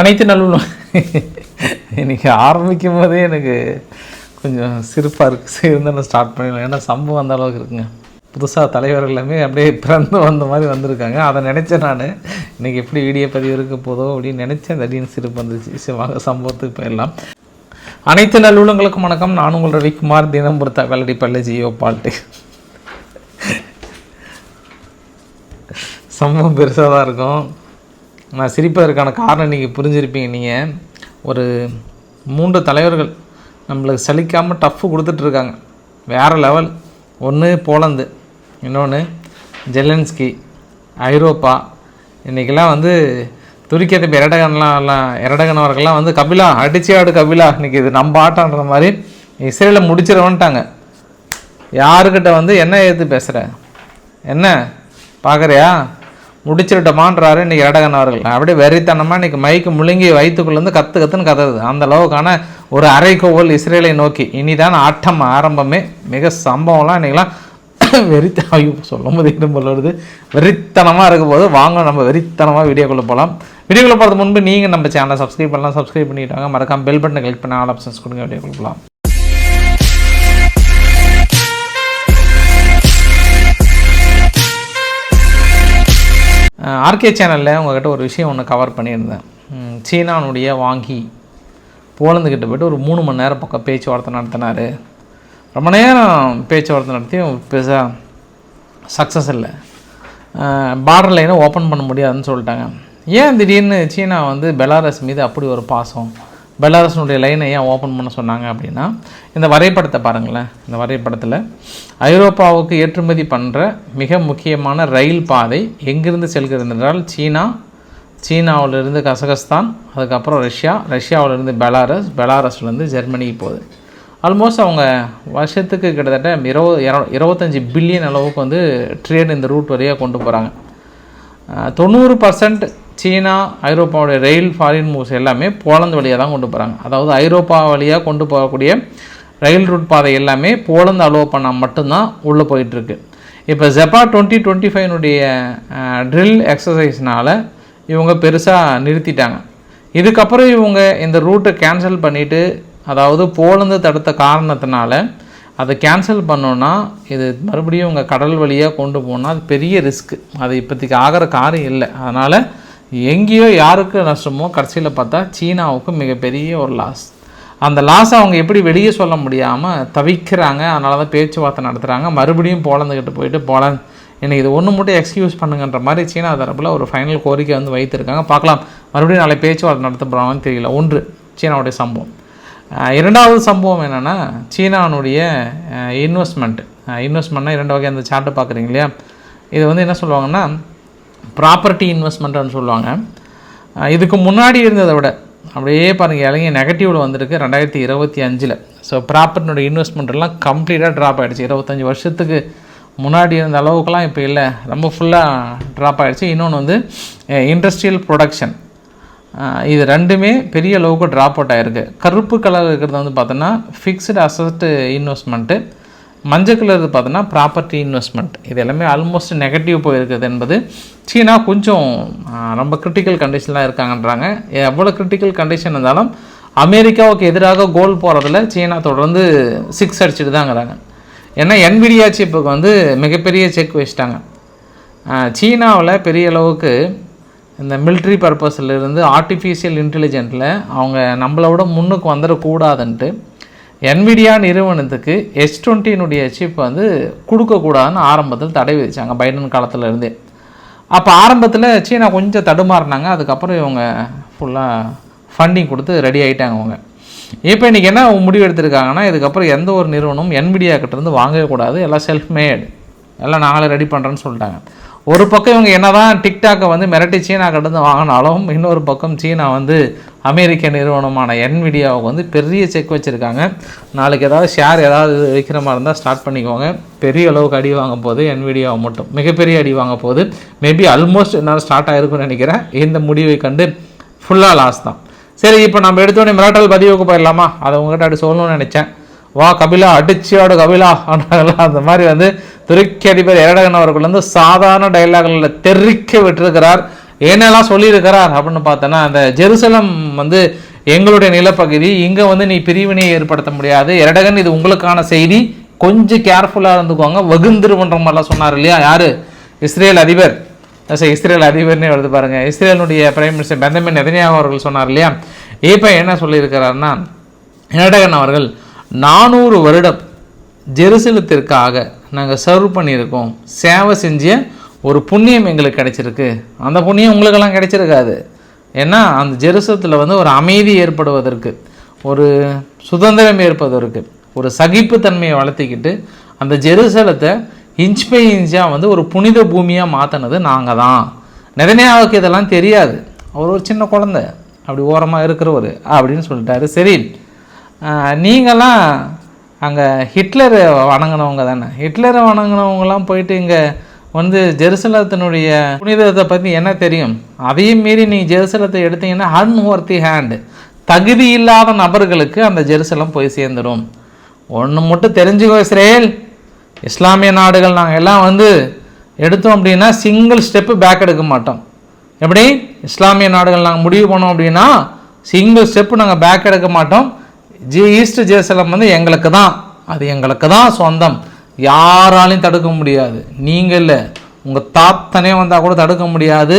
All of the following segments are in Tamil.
அனைத்து நல்லும் இன்னைக்கு ஆரம்பிக்கும் போதே எனக்கு கொஞ்சம் சிரிப்பாக இருக்குது சரி நான் ஸ்டார்ட் பண்ணிடலாம். ஏன்னா சம்பவம் அந்த அளவுக்கு இருக்குங்க. புதுசாக தலைவர் எல்லாமே அப்படியே பிறந்து வந்த மாதிரி வந்திருக்காங்க. அதை நினச்சேன் நான். இன்றைக்கி எப்படி வீடியோ பதிவு இருக்க போதோ அப்படின்னு நினச்சேன். திடீர்னு சிரிப்பு வந்துச்சு. வாங்க சம்பவத்துக்கு போயிடலாம். அனைத்து நல்லுள்ளங்களுக்கும் வணக்கம். நான் உங்கள் ரவிக்குமார். தினம் பொறுத்த வெள்ளடி பள்ளி ஜியோ பால்ட்டு சம்பவம் பெருசாக தான் இருக்கும். நான் சிரிப்பதற்கான காரணம் நீங்கள் புரிஞ்சிருப்பீங்க. நீங்கள் ஒரு மூன்று தலைவர்கள் நம்மளுக்கு சலிக்காமல் டஃப்பு கொடுத்துட்ருக்காங்க வேறு லெவல் ஒன்று போலந்து இன்னொன்று ஜெலன்ஸ்கி ஐரோப்பா. இன்றைக்கெல்லாம் வந்து துருக்கியத்தை இப்போ இரடகன்லாம் எல்லாம் இரடகன் அவர்கள்லாம் வந்து கபிலா அடிச்சு ஆடு கபிலா. இன்றைக்கி இது நம்ம ஆட்டம்ன்ற மாதிரி இஸ்ரேலை முடிச்சிடவன்ட்டாங்க யாருக்கிட்ட வந்து என்ன ஏற்று பேசுகிற என்ன? பார்க்குறியா முடிச்சிருட்டமான்றாரு இன்னைக்கு இரடகன் அவர்கள். அப்படியே வெறித்தனமாக இன்னைக்கு மைக்கு முழுங்கி வயிற்றுக்குள்ளேருந்து கற்று கற்றுன்னு கதறுது. அந்த அளவுக்கான ஒரு அரைக்கோவல் இஸ்ரேலை நோக்கி. இனிதான் ஆட்டம் ஆரம்பமே. மிக சம்பவம்லாம் இன்றைக்கெலாம் வெறித்த ஐயோ சொல்லும் போது இடம் வருது. வெறித்தனமாக இருக்கும் போது வாங்க நம்ம வெறித்தனமாக வீடியோக்குள்ளே போகலாம் வீடியோக்குள்ளே போகிறது முன்பு நீங்கள் நம்ம சேனலை சப்ஸ்கிரைப் பண்ணலாம். சப்ஸ்கிரைப் பண்ணிட்டாங்க மறக்காம பெல் பட்டனை கிளிக் பண்ண ஆல் ஆப்ஷன்ஸ் கொடுங்க. வீடியோக்குள்ளே போகலாம் ஆர்கே சேனலில் உங்கள்கிட்ட ஒரு விஷயம் ஒன்று கவர் பண்ணியிருந்தேன். சீனானுடைய வாங்கி போலந்துக்கிட்ட போய்ட்டு ஒரு மூணு மணி நேரம் பக்கம் பேச்சுவார்த்தை நடத்தினார். ரொம்ப நேரம் பேச்சுவார்த்தை நடத்தி பெருசாக சக்ஸஸ் இல்லை. பார்டர் லைனை ஓப்பன் பண்ண முடியாதுன்னு சொல்லிட்டாங்க. ஏன் திடீர்னு சீனா வந்து பெலாரஸ் மீது அப்படி ஒரு பாசம்? பெலாரஸினுடைய லைனை ஏன் ஓப்பன் பண்ண சொன்னாங்க அப்படின்னா இந்த வரைபடத்தை பாருங்களேன். இந்த வரைபடத்தில் ஐரோப்பாவுக்கு ஏற்றுமதி பண்ணுற மிக முக்கியமான ரயில் பாதை எங்கிருந்து செல்கிறது என்றால் சீனா சீனாவிலிருந்து கசகஸ்தான் அதுக்கப்புறம் ரஷ்யா ரஷ்யாவிலிருந்து பெலாரஸ் பெலாரஸ்லேருந்து ஜெர்மனிக்கு போகுது ஆல்மோஸ்ட் அவங்க வருஷத்துக்கு கிட்டத்தட்ட இருபது இருபத்தஞ்சி பில்லியன் அளவுக்கு வந்து ட்ரேட் இந்த ரூட் வழியாக கொண்டு போகிறாங்க தொண்ணூறு பர்சன்ட் சீனா ஐரோப்பாவுடைய ரயில் ஃபாரின் மூவ்ஸ் எல்லாமே போலந்து வழியாக தான் கொண்டு போகிறாங்க அதாவது ஐரோப்பா வழியாக கொண்டு போகக்கூடிய ரயில் ரூட் பாதை எல்லாமே போலந்து அலோவ் பண்ணால் மட்டும்தான் உள்ளே போயிட்டுருக்கு. இப்போ ஜெப்பா டுவெண்ட்டி டுவெண்ட்டி ஃபைவ்னுடைய ட்ரில் எக்ஸசைஸ்னால் இவங்க பெருசாக நிறுத்திட்டாங்க. இதுக்கப்புறம் இவங்க இந்த ரூட்டை கேன்சல் பண்ணிவிட்டு அதாவது போலந்து தடுத்த காரணத்தினால அதை கேன்சல் பண்ணோன்னா இது மறுபடியும் உங்கள் கடல் வழியாக கொண்டு போனால் அது பெரிய ரிஸ்க் அது இப்போதைக்கு ஆகிற காரியம் இல்லை. அதனால் எங்கேயோ யாருக்கு நஷ்டமோ கடைசியில் பார்த்தா சீனாவுக்கு மிகப்பெரிய ஒரு லாஸ் அந்த லாஸை அவங்க எப்படி வெளியே சொல்ல முடியாமல் தவிக்கிறாங்க அதனால தான் பேச்சுவார்த்தை நடத்துகிறாங்க மறுபடியும் போலந்துக்கிட்ட போயிட்டு போலந்து எனக்கு இது ஒன்று மட்டும் எக்ஸ்கியூஸ் பண்ணுங்கன்ற மாதிரி சீனா தரப்பில் ஒரு ஃபைனல் கோரிக்கை வந்து வைத்திருக்காங்க. பார்க்கலாம். மறுபடியும் நாளை பேச்சுவார்த்தை நடத்த போகிறாங்கன்னு தெரியல. ஒன்று சீனாவுடைய சம்பவம். இரண்டாவது சம்பவம் என்னென்னா சீனானுடைய இன்வெஸ்ட்மெண்ட் இன்வெஸ்ட்மெண்ட்னா இரண்டு வகை அந்த சார்ட்டை பார்க்குறீங்க இல்லையா? இது வந்து என்ன சொல்லுவாங்கன்னா ப்ராப்பர்ட்டி இன்வெஸ்ட்மெண்ட்டுன்னு சொல்லுவாங்க. இதுக்கு முன்னாடி இருந்ததை விட அப்படியே பாருங்கள் இலங்கை நெகட்டிவில் வந்திருக்கு ரெண்டாயிரத்தி இருபத்தி அஞ்சில். ஸோ ப்ராப்பர்ட்டியோட இன்வெஸ்ட்மெண்ட்லாம் கம்ப்ளீட்டாக ட்ராப் ஆகிடுச்சு இருபத்தஞ்சி வருஷத்துக்கு முன்னாடி இருந்த அளவுக்குலாம் இப்போ இல்லை. ரொம்ப ஃபுல்லாக ட்ராப் ஆகிடுச்சு இன்னொன்று வந்து இண்டஸ்ட்ரியல் ப்ரொடக்ஷன் இது ரெண்டுமே பெரிய அளவுக்கு ட்ராப் அவுட் ஆகிருக்கு கருப்பு கலர் இருக்கிறது வந்து பார்த்தோன்னா ஃபிக்ஸ்டு அசட்டு இன்வெஸ்ட்மெண்ட்டு மஞ்சள் கலர் பார்த்தோன்னா ப்ராப்பர்ட்டி இன்வெஸ்ட்மெண்ட் இது எல்லாமே ஆல்மோஸ்ட் நெகட்டிவ் போயிருக்குது என்பது சீனா கொஞ்சம் ரொம்ப கிரிட்டிக்கல் கண்டிஷன்லாம் இருக்காங்கன்றாங்க. எவ்வளோ கிரிட்டிக்கல் கண்டிஷன் இருந்தாலும் அமெரிக்காவுக்கு எதிராக கோல் போகிறதுல சீனா தொடர்ந்து சிக்ஸ் அடிச்சுட்டு தாங்கிறாங்க ஏன்னா என்விடியா சிப்புக்கு வந்து மிகப்பெரிய செக் வச்சிட்டாங்க. சீனாவில் பெரிய அளவுக்கு இந்த மிலிட்ரி purpose-ல இருந்து ஆர்டிஃபிஷியல் இன்டெலிஜென்ட்டில் அவங்க நம்மளோட விட முன்னுக்கு வந்துடக்கூடாதுன்ட்டு என்விடியா நிறுவனத்துக்கு எஸ் டுவெண்ட்டினுடைய சிப் வந்து கொடுக்கக்கூடாதுன்னு ஆரம்பத்தில் தடை விதித்தாங்க பைடன் காலத்தில் இருந்தே அப்போ ஆரம்பத்தில் சீனா கொஞ்சம் தடுமாறினாங்க. அதுக்கப்புறம் இவங்க ஃபுல்லாக ஃபண்டிங் கொடுத்து ரெடி ஆகிட்டாங்க அவங்க இப்போ இன்றைக்கி என்ன முடிவு எடுத்திருக்காங்கன்னா இதுக்கப்புறம் எந்த ஒரு நிறுவனமும் என்விடியா கிட்டேருந்து வாங்கவே கூடாது. எல்லாம் செல்ஃப் மேடு எல்லாம் நாங்களே ரெடி பண்ணுறேன்னு சொல்லிட்டாங்க. ஒரு பக்கம் இவங்க என்ன தான் டிக்டாக்கை வந்து மிரட்டி சீனா கிட்டேருந்து வாங்கினாலும் இன்னொரு பக்கம் சீனா வந்து அமெரிக்க நிறுவனமான என்விடியாவுக்கு வந்து பெரிய செக் வச்சுருக்காங்க. நாளைக்கு ஏதாவது ஷேர் ஏதாவது விற்கிற மாதிரி இருந்தால் ஸ்டார்ட் பண்ணிக்கோங்க. பெரிய அளவுக்கு அடி வாங்க போகுது என்விடியாவை மட்டும். மிகப்பெரிய அடி வாங்க போகுது. மேபி ஆல்மோஸ்ட் என்னால் ஸ்டார்ட் ஆகிருக்குன்னு நினைக்கிறேன். இந்த முடிவை கண்டு ஃபுல்லாக லாஸ் தான். சரி இப்போ நம்ம எடுத்தோடனே மிராட்டல் பதிவுக்கு போயிடலாமா? அதை உங்ககிட்ட அப்படி சொல்லணும்னு நினச்சேன். வா கபிலா அடிச்சியோட கபிலா அப்படின்னாங்கல்ல அந்த மாதிரி வந்து துருக்கி அதிபர் இரடகன் அவர்கள் வந்து சாதாரண டைலாக்களில் தெறிக்க விட்டிருக்கிறார். என்னெல்லாம் சொல்லியிருக்கிறார் அப்படின்னு பார்த்தோன்னா அந்த ஜெருசலம் வந்து எங்களுடைய நிலப்பகுதி. இங்கே வந்து நீ பிரிவினையை ஏற்படுத்த முடியாது. எரடகன் இது உங்களுக்கான செய்தி. கொஞ்சம் கேர்ஃபுல்லாக இருந்துக்கோங்க. வகுந்துருவன்ற மாதிரிலாம் சொன்னார் இல்லையா? யார்? இஸ்ரேல் அதிபர். சரி இஸ்ரேல் அதிபர்னே வருது பாருங்கள் இஸ்ரேலுடைய பிரைம் மினிஸ்டர் பெந்தமின் நெதனியா அவர்கள் சொன்னார் இல்லையா? இப்போ என்ன சொல்லியிருக்கிறாருன்னா எரடகன் அவர்கள் நானூறு வருடம் ஜெருசலத்திற்காக நாங்கள் சர்வ் பண்ணியிருக்கோம். சேவை செஞ்ச ஒரு புண்ணியம் எங்களுக்கு கிடைச்சிருக்கு. அந்த புண்ணியம் உங்களுக்கெல்லாம் கிடைச்சிருக்காது. ஏன்னா அந்த ஜெருசத்தில் வந்து ஒரு அமைதி ஏற்படுவதற்கு ஒரு சுதந்திரம் ஏற்பதற்கு ஒரு சகிப்புத்தன்மையை வளர்த்திக்கிட்டு அந்த ஜெருசலத்தை இன்ச் பை இன்ச்சாக வந்து ஒரு புனித பூமியாக மாற்றினது நாங்கள் தான் நிறையாவுக்கு இதெல்லாம் தெரியாது. அவர் ஒரு சின்ன குழந்தை. அப்படி ஓரமாக இருக்கிறவர் அப்படின்னு சொல்லிட்டாரு. சரி. நீங்களாம் அங்கே ஹிட்லரை வணங்கினவங்க தானே. ஹிட்லரை வணங்கினவங்கலாம் போயிட்டு இங்கே வந்து ஜெருசலத்தினுடைய புனிதத்தை பற்றி என்ன தெரியும்? அதையும் மீறி நீ ஜெருசலத்தை எடுத்தீங்கன்னா அன்ஒர்த்தி ஹேண்டு தகுதி இல்லாத நபர்களுக்கு அந்த ஜெருசலம் போய் சேர்ந்துடும் ஒன்று மட்டும் தெரிஞ்சுக்கோ இஸ்ரேல். இஸ்லாமிய நாடுகள் நாங்கள் எல்லாம் வந்து எடுத்தோம் அப்படின்னா சிங்கிள் ஸ்டெப்பு பேக் எடுக்க மாட்டோம். எப்படி? இஸ்லாமிய நாடுகள் நாங்கள் முடிவு பண்ணோம் அப்படின்னா சிங்கிள் ஸ்டெப்பு நாங்கள் பேக் எடுக்க மாட்டோம். ஜி ஈஸ்ட் ஜெருசலம் வந்து எங்களுக்கு தான் அது எங்களுக்கு தான் சொந்தம். யாராலையும் தடுக்க முடியாது. நீங்கள் இல்லை. உங்கள் தாத்தனே வந்தால் கூட தடுக்க முடியாது.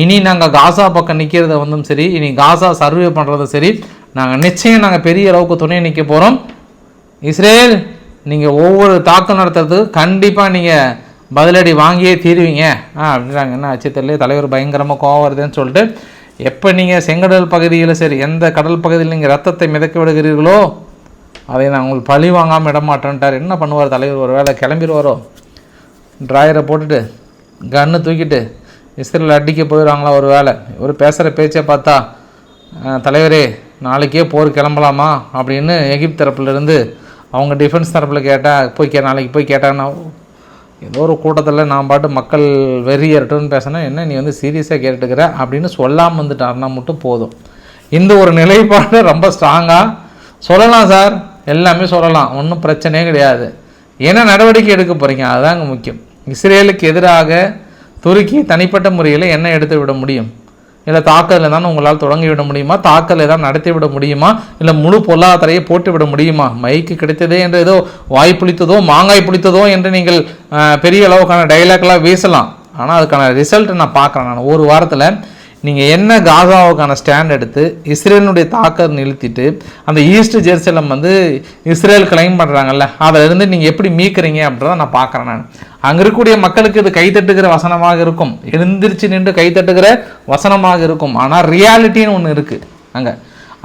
இனி நாங்கள் காசா பக்கம் நிற்கிறத வந்தும் சரி இனி காசா சர்வே பண்ணுறதும் சரி நாங்கள் நிச்சயம் நாங்கள் பெரிய அளவுக்கு துணை நிற்க போகிறோம் இஸ்ரேல் நீங்கள் ஒவ்வொரு தாக்கம் நடத்துறதுக்கு கண்டிப்பாக நீங்கள் பதிலடி வாங்கியே தீருவீங்க. ஆ அப்படின்றாங்க. என்ன அச்சத்திலே தலைவர் பயங்கரமாக கோவம் வருதுன்னு சொல்லிட்டு எப்போ நீங்கள் செங்கடல் பகுதியில் சரி எந்த கடல் பகுதியில் நீங்கள் ரத்தத்தை மிதக்க விடுகிறீர்களோ அதை நான் உங்களுக்கு பழி வாங்காமல் இடமாட்டேன்ட்டார் என்ன பண்ணுவார் தலைவர்? ஒரு வேளை கிளம்பிடுவாரோ? ட்ராயரை போட்டுட்டு கன்னு தூக்கிட்டு இஸ்ரேல் அடிக்க போயிடுவாங்களா ஒரு வேளை ஒரு பேசுகிற பேச்சை பார்த்தா தலைவரே நாளைக்கே போர் கிளம்பலாமா? அப்படின்னு எகிப்த் தரப்புலேருந்து அவங்க டிஃபென்ஸ் தரப்பில் கேட்டால் போய் கே நாளைக்கு போய் கேட்டாங்கன்னா ஏதோ ஒரு கூட்டத்தில் நான் பாட்டு மக்கள் வெறியறட்டுன்னு பேசினா என்ன நீ வந்து சீரியஸாக கேட்டுக்கிற அப்படின்னு சொல்லாமல் வந்துட்டாருன்னா மட்டும் போதும். இந்த ஒரு நிலைப்பாடு ரொம்ப ஸ்ட்ராங்காக சொல்லலாம் சார். எல்லாமே சொல்லலாம் ஒன்றும் பிரச்சனையே கிடையாது. என்ன நடவடிக்கை எடுக்க போகிறீங்க அதுதாங்க முக்கியம். இஸ்ரேலுக்கு எதிராக துருக்கி தனிப்பட்ட முறையில் என்ன எடுத்து விட முடியும்? இல்லை தாக்கல் தான் உங்களால் தொடங்கி விட முடியுமா? தாக்கல் ஏதாவது நடத்தி விட முடியுமா? இல்லை முழு பொருளாதாரையை போட்டு விட முடியுமா? மைக்கு கிடைத்ததே என்று ஏதோ வாய் புளித்ததோ மாங்காய் புளித்ததோ என்று நீங்கள் பெரிய அளவுக்கான டைலாக்லாம் வீசலாம். ஆனால் அதுக்கான ரிசல்ட் நான் பார்க்குறேன். நான் ஒரு வாரத்தில் நீங்கள் என்ன காசாவுக்கான ஸ்டாண்ட் எடுத்து இஸ்ரேலினுடைய தாக்கம் நிறுத்திட்டு அந்த ஈஸ்ட் ஜெருசலம் வந்து இஸ்ரேல் கிளைம் பண்ணுறாங்கல்ல அதிலிருந்து நீங்கள் எப்படி மீக்கிறீங்க அப்படின்றத நான் பார்க்குறேன் நான். அங்கே இருக்கக்கூடிய மக்களுக்கு இது கைத்தட்டுகிற வசனமாக இருக்கும். எழுந்திரிச்சு நின்று கைத்தட்டுகிற வசனமாக இருக்கும். ஆனால் ரியாலிட்டின்னு ஒன்று இருக்குது அங்கே.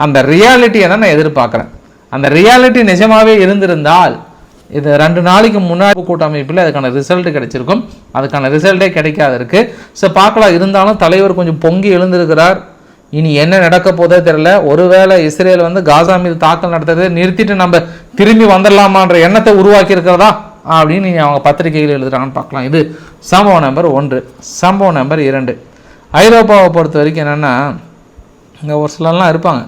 அந்த ரியாலிட்டியை தான் நான் எதிர்பார்க்குறேன். அந்த ரியாலிட்டி நிஜமாகவே இருந்திருந்தால் இது ரெண்டு நாளைக்கு முன்னாடி கூட்டமைப்பில் அதுக்கான ரிசல்ட் கிடைச்சிருக்கும். அதுக்கான ரிசல்ட்டே கிடைக்காது இருக்குது ஸோ பார்க்கலாம். இருந்தாலும் தலைவர் கொஞ்சம் பொங்கி எழுந்திருக்கிறார். இனி என்ன நடக்க போதே தெரியல. ஒருவேளை இஸ்ரேல் வந்து காசா மீது தாக்கல் நடத்துறதை நிறுத்திட்டு நம்ம திரும்பி வந்துடலாமான்ற எண்ணத்தை உருவாக்கி இருக்கிறதா அப்படின்னு அவங்க பத்திரிகையில் எழுதுறாங்கன்னு பார்க்கலாம். இது சம்பவம் நம்பர் ஒன்று. சம்பவம் நம்பர் இரண்டு. ஐரோப்பாவை பொறுத்த வரைக்கும் என்னென்னா இங்கே ஒரு சிலர்லாம் இருப்பாங்க.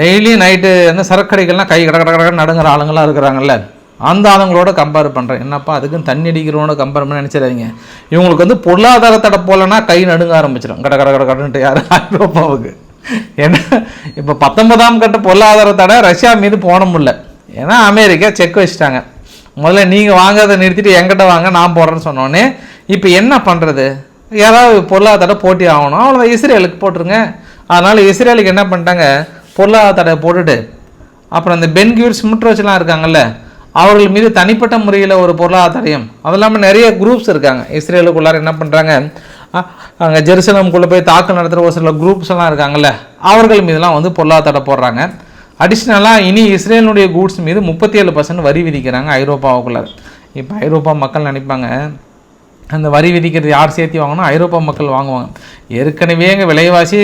டெய்லி நைட்டு வந்து சரக்கடைகள்லாம் கை கட கட நடுங்கிற ஆளுங்களாம் இருக்கிறாங்கல்ல. அந்த ஆளுங்களோட கம்பேர் பண்ணுறேன் என்னப்பா அதுக்குன்னு தண்ணி அடிக்கிறவனோட கம்பேர் பண்ணி நினச்சிடாதீங்க. இவங்களுக்கு வந்து பொருளாதார தடை போலன்னா கை நடுங்க ஆரம்பிச்சிடும் கட கட கட கடன்ட்டு யார் ஐரோப்பாவுக்கு ஏன்னா இப்போ பத்தொன்பதாம் கட்ட பொருளாதார தடை ரஷ்யா மீது போட முடியல. ஏன்னா அமெரிக்கா செக் வச்சுட்டாங்க. முதல்ல நீங்கள் வாங்குறதை நிறுத்திட்டு எங்கிட்ட வாங்க நான் போடுறேன்னு சொன்னோன்னே இப்போ என்ன பண்ணுறது ஏதாவது பொருளாதார தடை போட்டி ஆகணும். அவ்வளோதான் இஸ்ரேலுக்கு போட்டுருங்க. அதனால் இஸ்ரேலுக்கு என்ன பண்ணிட்டாங்க? பொருளாதார தடை போட்டுட்டு அப்புறம் இந்த பென்கியூர் ஸ்மிட்ரோச்லாம் இருக்காங்கல்ல அவர்கள் மீது தனிப்பட்ட முறையில் ஒரு பொருளாதார தடயம் அது இல்லாமல் நிறைய குரூப்ஸ் இருக்காங்க. இஸ்ரேலுக்குள்ளார என்ன பண்ணுறாங்க அங்கே ஜெருசலம்குள்ளே போய் தாக்கல் நடத்துகிற ஒரு சில குரூப்ஸ் எல்லாம் இருக்காங்கல்ல அவர்கள் மீதெல்லாம் வந்து பொருளாதார தடை போடுறாங்க. அடிஷ்னலாக இனி இஸ்ரேலுடைய கூட்ஸ் மீது முப்பத்தி ஏழு பர்சன்ட் வரி விதிக்கிறாங்க ஐரோப்பாவுக்குள்ளே. இப்போ ஐரோப்பா மக்கள் நினைப்பாங்க அந்த வரி விதிக்கிறது யார் சேர்த்து வாங்கினா ஐரோப்பா மக்கள் வாங்குவாங்க. ஏற்கனவே எங்கள் விலைவாசி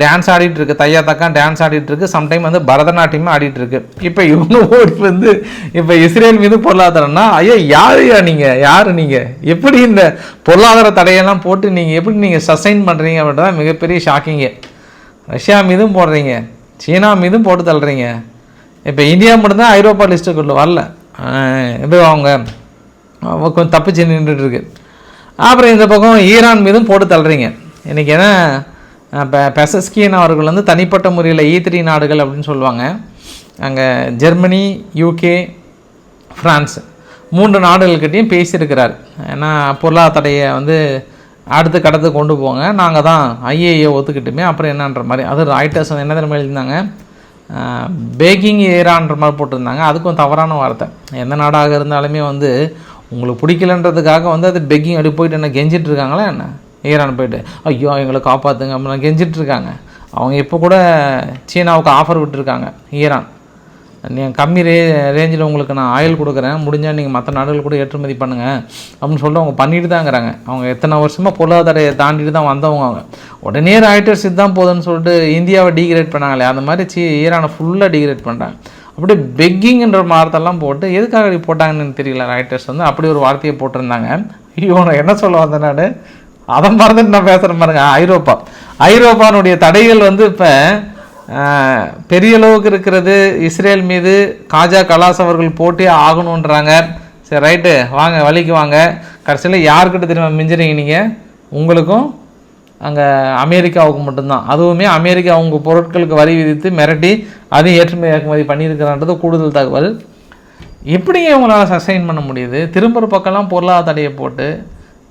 டான்ஸ் ஆடிட்டு இருக்கு தையா தக்கா டான்ஸ் ஆடிட்டு இருக்கு சம்டைம் வந்து பரதநாட்டியமும் ஆடிட்டு இருக்கு இப்போ இவங்க ஓடி வந்து இப்போ இஸ்ரேல் மீது பொருளாதாரம்னா ஐயா யாருயா நீங்கள் யார் நீங்கள் எப்படி இந்த பொருளாதார தடையெல்லாம் போட்டு நீங்கள் எப்படி நீங்கள் சஸ்டைன் பண்ணுறீங்க அப்படின்றத மிகப்பெரிய ஷாக்கிங்கு ரஷ்யா மீதும் போடுறீங்க சீனா மீதும் போட்டு தள்ளுறீங்க. இப்போ இந்தியா மட்டும்தான் ஐரோப்பா லிஸ்ட்டுக்குள்ளே வரல. இப்போ அவங்க அவங்க கொஞ்சம் தப்பிச்சு நின்றுட்டு இருக்கு. அப்புறம் இந்த பக்கம் ஈரான் மீதும் போட்டு தள்ளுறீங்க. இன்றைக்கி என்ன பெசஸ்கியன் அவர்கள் வந்து தனிப்பட்ட முறையில் ஈ e த்ரீ நாடுகள் அப்படின்னு சொல்லுவாங்க. அங்கே ஜெர்மனி யூகே ஃப்ரான்ஸ் மூன்று நாடுகள்கிட்டையும் பேசியிருக்கிறார். ஏன்னா பொருளாதாரத்தடையை வந்து அடுத்த கடத்து கொண்டு போங்க. நாங்கள் தான் ஐஏஏ ஒத்துக்கிட்டுமே அப்புறம் என்னன்ற மாதிரி. அது ராய்டர்ஸ் என்ன தெரியுமா எழுதியிருந்தாங்க? பேக்கிங் ஏரான்ற மாதிரி போட்டிருந்தாங்க. அதுக்கும் தவறான வார்த்தை. எந்த நாடாக இருந்தாலுமே வந்து உங்களுக்கு பிடிக்கலன்றதுக்காக வந்து அது பெக்கிங் அப்படி போயிட்டு என்ன கெஞ்சிட்டு இருக்காங்களா என்ன? ஈரான் போயிட்டு ஐயோ எங்களை காப்பாற்றுங்க அப்படிலாம் கெஞ்சிட்ருக்காங்க அவங்க இப்போ கூட சீனாவுக்கு ஆஃபர் விட்டுருக்காங்க ஈரான். நீங்கள் கம்மி ரே ரேஞ்சில் உங்களுக்கு நான் ஆயில் கொடுக்குறேன் முடிஞ்சால் நீங்கள் மற்ற நாடுகள் கூட ஏற்றுமதி பண்ணுங்கள் அப்படின்னு சொல்லிட்டு அவங்க பண்ணிட்டு தாங்கிறாங்க அவங்க எத்தனை வருஷமாக பொருளாதாரத்தை தாண்டிட்டு தான் வந்தவங்க அவங்க. உடனே ராய்டர்ஸ் இதுதான் போதுன்னு சொல்லிட்டு இந்தியாவை டீக்ரேட் பண்ணாங்களே அந்த மாதிரி சி ஈரானை ஃபுல்லாக டீக்ரேட் பண்ணுறாங்க அப்படியே பெக்கிங்ன்ற வார்த்தைலாம் போட்டு எதுக்காக இப்படி போட்டாங்கன்னு தெரியல ராய்டர்ஸ் வந்து அப்படி ஒரு வார்த்தையை போட்டிருந்தாங்க. ஐயோ நான் என்ன சொல்ல வந்த நான்? அதை மறந்துட்டு நான் பேசுகிறேன் பாருங்க. ஐரோப்பா. ஐரோப்பானுடைய தடைகள் வந்து இப்போ பெரிய அளவுக்கு இருக்கிறது. இஸ்ரேல் மீது காஜா கலாஸ் அவர்கள் போட்டி ஆகணுன்றாங்க சரி ரைட்டு. வாங்க வழிக்கு வாங்க. கடைசியில் யாருக்கிட்ட திரும்ப மிஞ்சுறீங்க நீங்கள் உங்களுக்கும் அங்கே அமெரிக்காவுக்கு மட்டும்தான். அதுவுமே அமெரிக்கா அவங்க பொருட்களுக்கு வரி விதித்து மிரட்டி அதையும் ஏற்றுமதி இறக்குமதி பண்ணியிருக்கிறான்றது கூடுதல் தகவல். எப்படிங்க இவங்களால் சஸ்டைன் பண்ண முடியுது? திரும்புகிற பக்கம்லாம் பொருளாதார தடையை போட்டு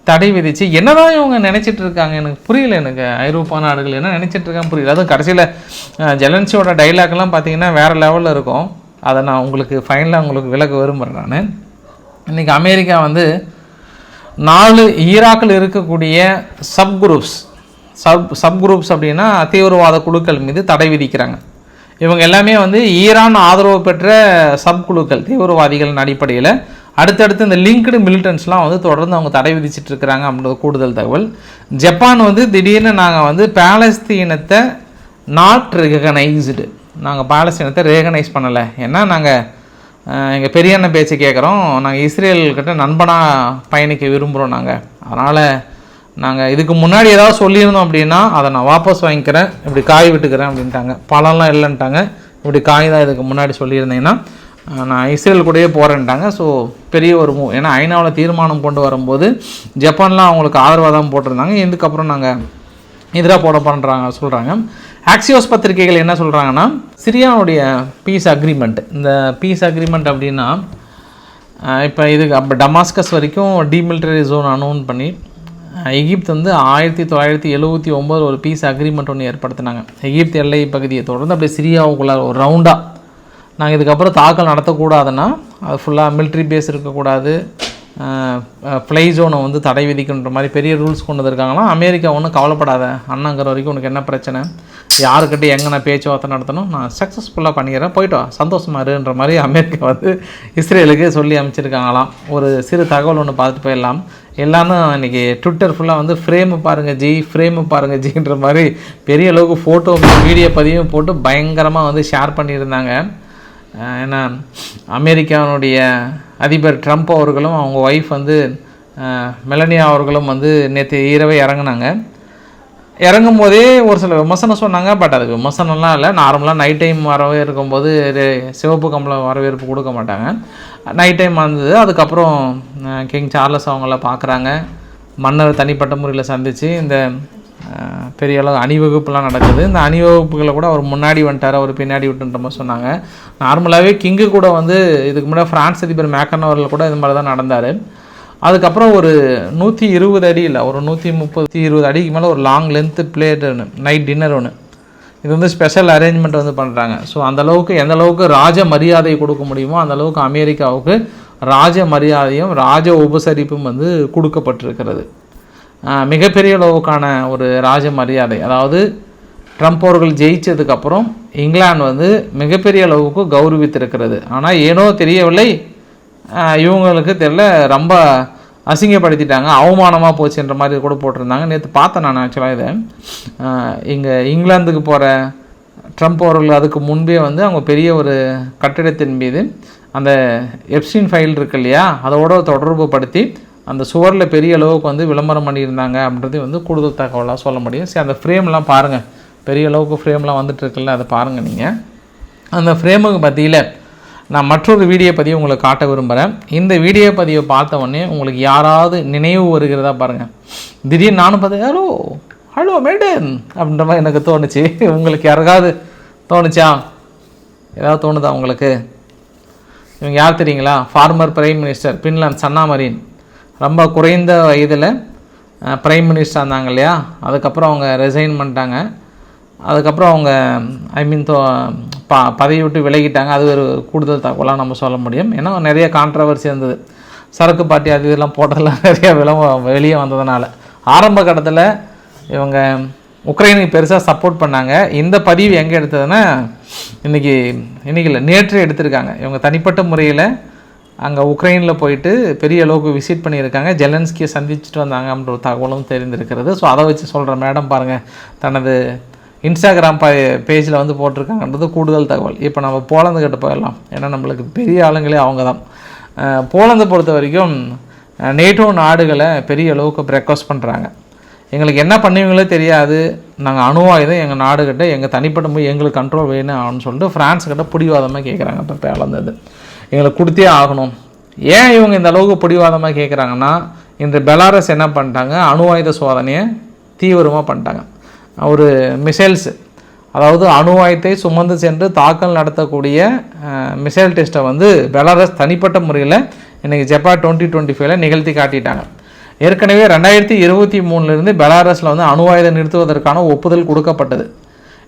தடை விதித்து என்னதான் இவங்க நினைச்சிட்டு இருக்காங்க எனக்கு புரியல எனக்கு. ஐரோப்பா நாடுகள் என்ன நினைச்சிட்டு இருக்காங்க புரியல. அதுவும் கடைசியில் ஜெலன்சியோட டைலாக்லாம் பார்த்தீங்கன்னா வேறு லெவலில் இருக்கும். அதை நான் உங்களுக்கு ஃபைனலாக உங்களுக்கு விலக விரும்புகிறேன் நான். இன்றைக்கி அமெரிக்கா வந்து நாலு ஈராக்கில் இருக்கக்கூடிய sub groups sub sub groups அப்படின்னா தீவிரவாத குழுக்கள் மீது தடை விதிக்கிறாங்க. இவங்க எல்லாமே வந்து ஈரான் ஆதரவு பெற்ற சப் குழுக்கள் தீவிரவாதிகளின் அடிப்படையில் அடுத்தடுத்து இந்த லிங்க்டு மிலிட்டன்ஸ்லாம் வந்து தொடர்ந்து அவங்க தடை விதிச்சிட்டு இருக்கிறாங்க அப்படின்றது கூடுதல் தகவல். ஜப்பான் வந்து திடீர்னு நாங்கள் வந்து பேலஸ்தீனத்தை நாட் ரெகனைஸ்டு நாங்கள் பாலஸ்தீனத்தை ரெகனைஸ் பண்ணலை. ஏன்னா நாங்கள் எங்கள் பெரியண்ணன் பேச்சு கேட்குறோம் நாங்கள் இஸ்ரேல்கிட்ட நண்பனாக பயணிக்க விரும்புகிறோம் நாங்கள் அதனால் நாங்கள் இதுக்கு முன்னாடி ஏதாவது சொல்லியிருந்தோம் அப்படின்னா அதை நான் வாபஸ் வாங்கிக்கிறேன். இப்படி காய் விட்டுக்கிறேன் அப்படின்ட்டாங்க. பழம்லாம் இல்லைன்ட்டாங்க. இப்படி காய் தான் இதுக்கு முன்னாடி சொல்லியிருந்தீங்கன்னா நான் இஸ்ரேல் கூடயே போகிறேன்ட்டாங்க ஸோ பெரிய ஒரு மூ ஏன்னா ஐநாவில் தீர்மானம் கொண்டு வரும்போது ஜப்பான்லாம் அவங்களுக்கு ஆதரவாக தான் போட்டிருந்தாங்க. இதுக்கப்புறம் நாங்கள் எதிராக போட பண்ணுறாங்க சொல்கிறாங்க ஆக்சியோஸ் பத்திரிகைகள் என்ன சொல்கிறாங்கன்னா சிரியாவுடைய பீஸ் அக்ரிமெண்ட் இந்த பீஸ் அக்ரிமெண்ட் அப்படின்னா இப்போ இதுக்கு அப்போ டமாஸ்கஸ் வரைக்கும் டீமிலிட்டரி ஜோன் அனௌன் பண்ணி எகிப்து வந்து ஆயிரத்தி தொள்ளாயிரத்தி எழுபத்தி ஒம்பது ஒரு பீஸ் அக்ரிமெண்ட் ஒன்று ஏற்படுத்தினாங்க. எகிப்து எல்லை பகுதியை தொடர்ந்து அப்படியே சிரியாவுக்குள்ளார் ஒரு ரவுண்டாக நாங்கள் இதுக்கப்புறம் தாக்கல் நடத்தக்கூடாதுன்னா அது ஃபுல்லாக மிலிட்ரி பேஸ் இருக்கக்கூடாது. ஃப்ளை ஜோனை வந்து தடை விதிக்கின்ற மாதிரி பெரிய ரூல்ஸ் கொண்டு வந்திருக்காங்களாம் அமெரிக்கா ஒன்றும் கவலைப்படாத. அண்ணாங்கிற வரைக்கும் உனக்கு என்ன பிரச்சனை? யாருக்கிட்ட எங்கே நான் பேச்சுவார்த்தை நடத்தணும்? நான் சக்ஸஸ்ஃபுல்லாக பண்ணிக்கிறேன். போயிட்டோ சந்தோஷமாக இருன்ற மாதிரி அமெரிக்கா வந்து இஸ்ரேலுக்கு சொல்லி அமைச்சிருக்காங்களாம். ஒரு சிறு தகவல் ஒன்று பார்த்துட்டு போயிடலாம். எல்லாரும் இன்றைக்கி ட்விட்டர் ஃபுல்லாக வந்து ஃப்ரேமு பாருங்கள் ஜி ஃப்ரேமு பாருங்கள் ஜின்ற மாதிரி பெரிய அளவுக்கு ஃபோட்டோ வீடியோ பதிவும் போட்டு பயங்கரமாக வந்து ஷேர் பண்ணியிருந்தாங்க. ஏன்னா அமெரிக்காவினுடைய அதிபர் ட்ரம்ப் அவர்களும் அவங்க ஒய்ஃப் வந்து மெலனியா அவர்களும் வந்து நேற்று இரவே இறங்குனாங்க. இறங்கும் போதே ஒரு சில விமர்சனம் சொன்னாங்க பட் அது விமர்சனம்லாம் இல்லை. நார்மலாக நைட் டைம் வரவே இருக்கும்போது சிவப்பு கம்பளம் வரவேற்பு கொடுக்க மாட்டாங்க. நைட் டைம் வந்தது அதுக்கப்புறம் கிங் சார்லஸ் அவங்கள பார்க்குறாங்க மன்னர் தனிப்பட்ட முறையில் சந்தித்து இந்த பெரிய அளவு அணிவகுப்புலாம் நடக்குது. இந்த அணிவகுப்புகளை கூட அவர் முன்னாடி வந்துட்டார் அவர் பின்னாடி விட்டுன்ற மாதிரி சொன்னாங்க. நார்மலாகவே கிங்கு கூட வந்து இதுக்கு முன்னாடி ஃப்ரான்ஸ் அதிபர் மேக்கன் அவர்கள் கூட இது மாதிரி தான் நடந்தார். அதுக்கப்புறம் ஒரு நூற்றி இருபது அடி இல்லை ஒரு நூற்றி முப்பத்தி இருபது அடிக்கு மேலே ஒரு லாங் லென்த்து பிளேட் ஒன்று நைட் டின்னர் ஒன்று இது வந்து ஸ்பெஷல் அரேஞ்ச்மெண்ட் வந்து பண்ணுறாங்க ஸோ அந்த அளவுக்கு எந்த அளவுக்கு ராஜ மரியாதை கொடுக்க முடியுமோ அந்தளவுக்கு அமெரிக்காவுக்கு ராஜ மரியாதையும் ராஜ உபசரிப்பும் வந்து கொடுக்கப்பட்டிருக்கிறது. மிகப்பெரிய அளவுக்கான ஒரு ராஜ மரியாதை. அதாவது ட்ரம்ப் அவர்கள் ஜெயிச்சதுக்கப்புறம் இங்கிலாந்து வந்து மிகப்பெரிய அளவுக்கு கௌரவித்திருக்கிறது. ஆனால் ஏனோ தெரியவில்லை இவங்களுக்கு தெரியல ரொம்ப அசிங்கப்படுத்திட்டாங்க அவமானமாக போச்சுன்ற மாதிரி கூட போட்டிருந்தாங்க. நேற்று பார்த்தேன் நான் ஆக்சுவலாக இதை. இங்கே இங்கிலாந்துக்கு போகிற ட்ரம்ப் அவர்கள் அதுக்கு முன்பே வந்து அவங்க பெரிய ஒரு கட்டிடத்தின் மீது அந்த எப்சின் ஃபைல் இருக்கு இல்லையா அதோட தொடர்பு படுத்தி அந்த சுவரில் பெரிய அளவுக்கு வந்து விளம்பரம் பண்ணியிருந்தாங்க அப்படின்றது வந்து கூடுதல் தகவலாக சொல்ல முடியும். சரி அந்த ஃப்ரேம்லாம் பாருங்கள் பெரிய அளவுக்கு ஃப்ரேம்லாம் வந்துட்டுருக்குல்ல அதை பாருங்கள் நீங்கள் அந்த ஃப்ரேமுக்கு மத்தியில் நான் மற்றொரு வீடியோ பதிவு உங்களுக்கு காட்ட விரும்புகிறேன் இந்த வீடியோ பதிவை பார்த்த உடனே உங்களுக்கு யாராவது நினைவு வருகிறதா பாருங்கள் திடீர்னு நானும் பார்த்தேன் ஹலோ ஹலோ மேடன் அப்படின்ற மாதிரி எனக்கு தோணுச்சு. உங்களுக்கு யாருக்காவது தோணுச்சா? ஏதாவது தோணுதா உங்களுக்கு? இவங்க யார் தெரியுங்களா? Former prime minister Finland Sanna Marin ரொம்ப குறைந்த வயதில் பிரைம் மினிஸ்டர் இருந்தாங்க இல்லையா? அதுக்கப்புறம் அவங்க ரிசைன் பண்ணிட்டாங்க. அதுக்கப்புறம் அவங்க ஐ மீன் தோ ப பதவி விட்டு விலகிட்டாங்க. அது ஒரு கூடுதல் தகவலாக நம்ம சொல்ல முடியும். ஏன்னா நிறைய கான்ட்ரவர்சி இருந்தது. சரக்கு பாட்டி அது இதெல்லாம் போட்டதெல்லாம் நிறைய விளம்ப வெளியே வந்ததுனால. ஆரம்ப கட்டத்தில் இவங்க உக்ரைனுக்கு பெருசாக சப்போர்ட் பண்ணாங்க. இந்த பதிவு எங்கே எடுத்ததுன்னா இன்றைக்கி இன்றைக்கி இல்லை நேற்று எடுத்திருக்காங்க. இவங்க தனிப்பட்ட முறையில் அங்கே உக்ரைனில் போயிட்டு பெரிய அளவுக்கு விசிட் பண்ணியிருக்காங்க. ஜெலன்ஸ்கியை சந்திச்சுட்டு வந்தாங்க அப்படின்ற ஒரு தகவலும் தெரிந்திருக்கிறது. ஸோ அதை வச்சு சொல்கிறேன் மேடம் பாருங்கள் தனது இன்ஸ்டாகிராம் ப பேஜில் வந்து போட்டிருக்காங்கன்றது கூடுதல் தகவல். இப்போ நம்ம போலந்து கிட்ட போயிடலாம். ஏன்னா நம்மளுக்கு பெரிய ஆளுங்களே அவங்க தான் போலந்து பொறுத்த வரைக்கும் நேட்டோ நாடுகளை பெரிய அளவுக்கு ரெக்வஸ்ட் பண்ணுறாங்க எங்களுக்கு என்ன பண்ணுவீங்களோ தெரியாது. நாங்கள் அணுவாயுதம் எங்கள் நாடுகிட்ட எங்கள் தனிப்பட்ட போய் எங்களுக்கு கண்ட்ரோல் வேணும் ஆகணும்னு சொல்லிட்டு ஃப்ரான்ஸ்கிட்ட பிடிவாதமாக கேட்குறாங்க இப்போ பேலந்தது எங்களுக்கு கொடுத்தே ஆகணும். ஏன் இவங்க இந்த அளவுக்கு பிடிவாதமாக கேட்குறாங்கன்னா இந்த பெலாரஸ் என்ன பண்ணிட்டாங்க? அணு ஆயுத சோதனையை தீவிரமாக பண்ணிட்டாங்க. ஒரு மிசைல்ஸு அதாவது அணு ஆயுதத்தை சுமந்து சென்று தாக்கல் நடத்தக்கூடிய மிசைல் டெஸ்ட்டை வந்து பெலாரஸ் தனிப்பட்ட முறையில் இன்றைக்கி ஜப்பான் டுவெண்ட்டி டுவெண்ட்டி ஃபைவ்ல நிகழ்த்தி காட்டிட்டாங்க. ஏற்கனவே ரெண்டாயிரத்தி இருபத்தி மூணுலேருந்து பெலாரஸில் வந்து அணு ஆயுதம் நிறுத்துவதற்கான ஒப்புதல் கொடுக்கப்பட்டது.